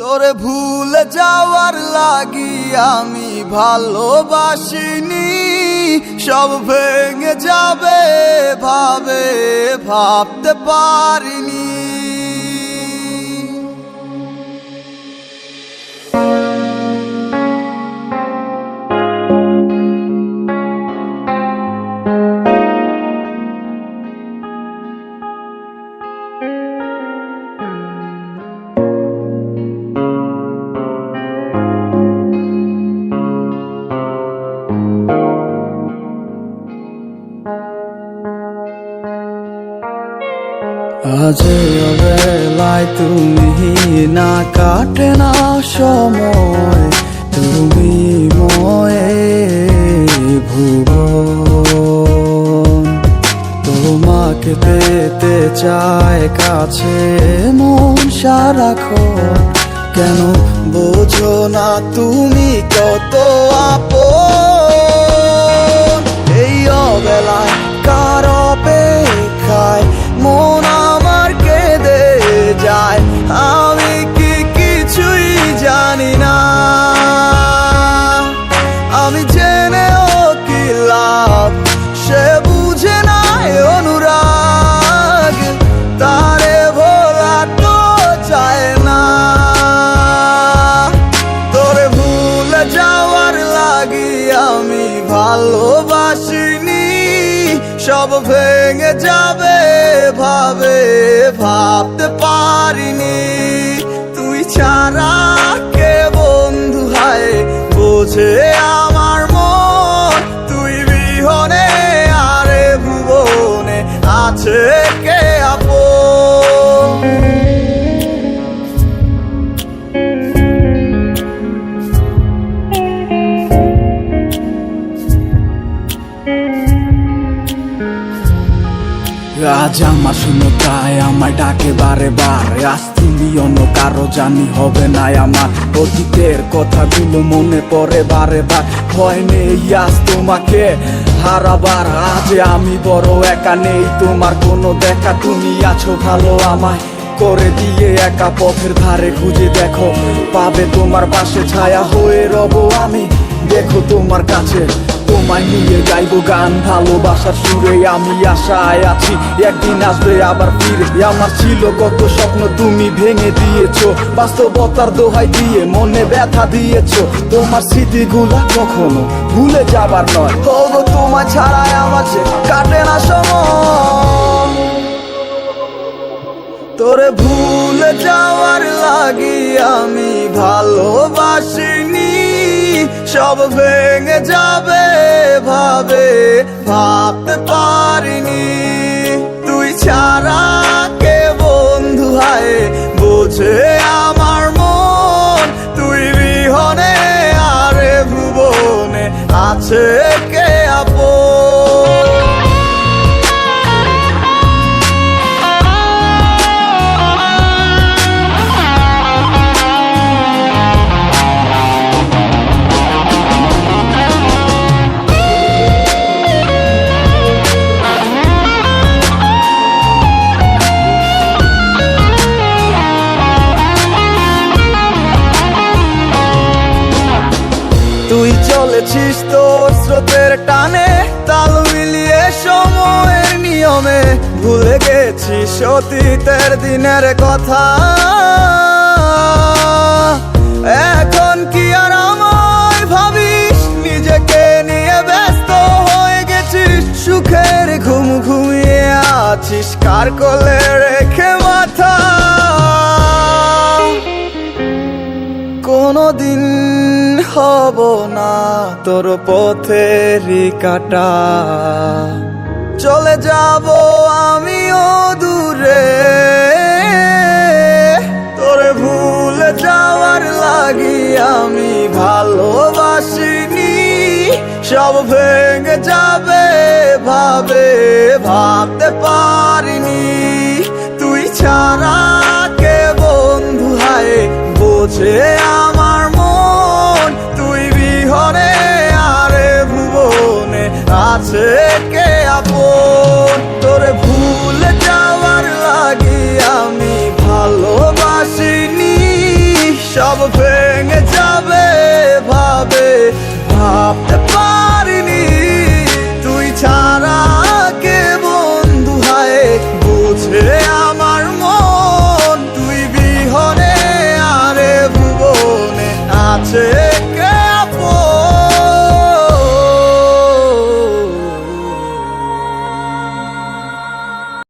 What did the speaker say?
তোরে ভুল যাওয়ার লাগি আমি ভালোবাসিনি। সব ভেঙে যাবে ভাবে ভাবতে পারিনি। আজ বেলায় তুমি না কাটে না সময়, তুমি ময়ে ভুবন। তোমাকে পেতে চায় কাছে মন সারাক্ষণ। কেন বোঝো না তুমি কত আপন? সব ভেঙে যাবে ভাবে ভাবতে পারিনি। তুই ছাড়া আজ আমার তাই আমার ডাকে বারে বারে। আজ তুমি অন্য কারও জানি হবে না আমার। অতীতের কথাগুলো মনে পড়ে বারে বার। ভয় নেই আজ তোমাকে হারাবার। আজ আমি বড় একা নেই, তোমার কোনো দেখা। তুমি আছো ভালো আমায় করে দিয়ে একা। পথের ধারে খুঁজে দেখো, পাবে তোমার পাশে ছায়া। হয়ে রব আমি, দেখো তোমার কাছে তোমায় নিয়ে গাইবো গান, ভালোবাসার সুরে আমি আশায় আছি। একদিন আসবে আবার ফিরে। আমার ছিল কত স্বপ্ন তুমি ভেঙে দিয়েছ, বাস্তবতার দোহাই দিয়ে মনে ব্যথা দিয়েছ। তোমার স্মৃতিগুলা কখনো ভুলে যাবার নয়। তবু তোমার ছাড়ায় আমার কাটে না সময়। তোরে ভুলে যাওয়ার লাগি আমি ভালোবাসিনি সব ভেঙে যাবে ভাবে, ভাবতে পারিনি। তুই ছাড়া কে বন্ধু হায়? বোঝে আমার মন, তুই বিহনে আরে ভুবনে আছে চলেছিস তোর স্রোতের টানে, তাল মিলিয়ে সময়ের নিয়মে। ভুলে গেছিস অতীতের দিনের কথা। এখন কি আর আমায় ভাবিস? নিজেকে নিয়ে ব্যস্ত হয়ে গেছিস। সুখের ঘুম ঘুমিয়ে আছিস, কার কোলে রেখে মাথা? কোনদিন হব না তোর পথেরই কাটা। চলে যাব আমিও দূরে। তোরে ভুল যাওয়ার লাগি আমি ভালোবাসিনি। সব ভেঙে যাবে, ভাবে, ভাবতে পারিনি। তুই ছাড়া কে বন্ধু হায়, বোঝে আছে কে